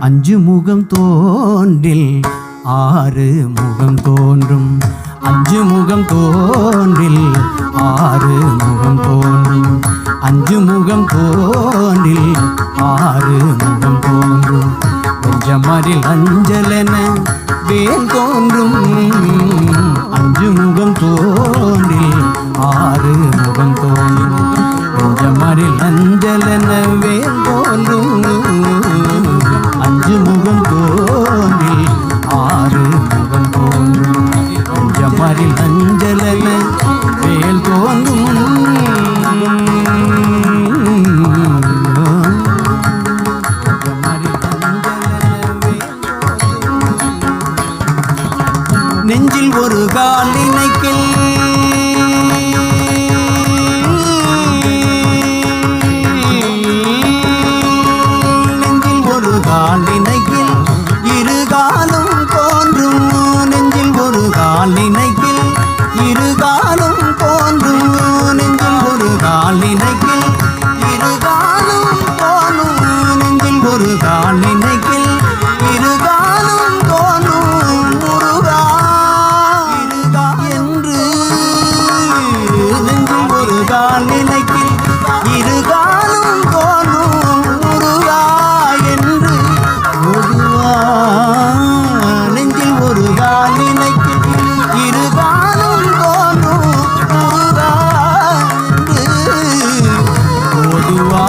அஞ்சு முகம் தோன்றில் ஆறு முகம் தோன்றும். அஞ்சு முகம் தோன்றில் ஆறு முகம் தோன்றும். அஞ்சு முகம் தோன்றில் ஆறு முகம் தோன்றும். கொஞ்சமரில் அஞ்சலென வேல் தோன்றும். நெஞ்சில் ஒரு கால் நினைக்கில் நெஞ்சில் ஒரு கால் நினைக்கில் இரு காலும் தோன்றும். நெஞ்சில் ஒரு கால் நினைக்கில் இரு காலும் தோன்றும். நெஞ்சில் ஒரு கால் நினைக்கில் இரு காலும் தோன்றும். நெஞ்சில் ஒரு கால் நினைக்கில் இரு காலும் கால் நினைக்கில் போனும் காலும் முருகா என்று பொதுவா நெஞ்சில் ஒரு கால் நினைக்கில் இரு காலும் தோன்றும் முருகா என்று பொதுவா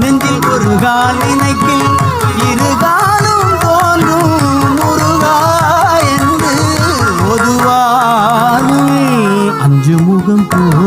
நெஞ்சில் அஞ்சு முகம்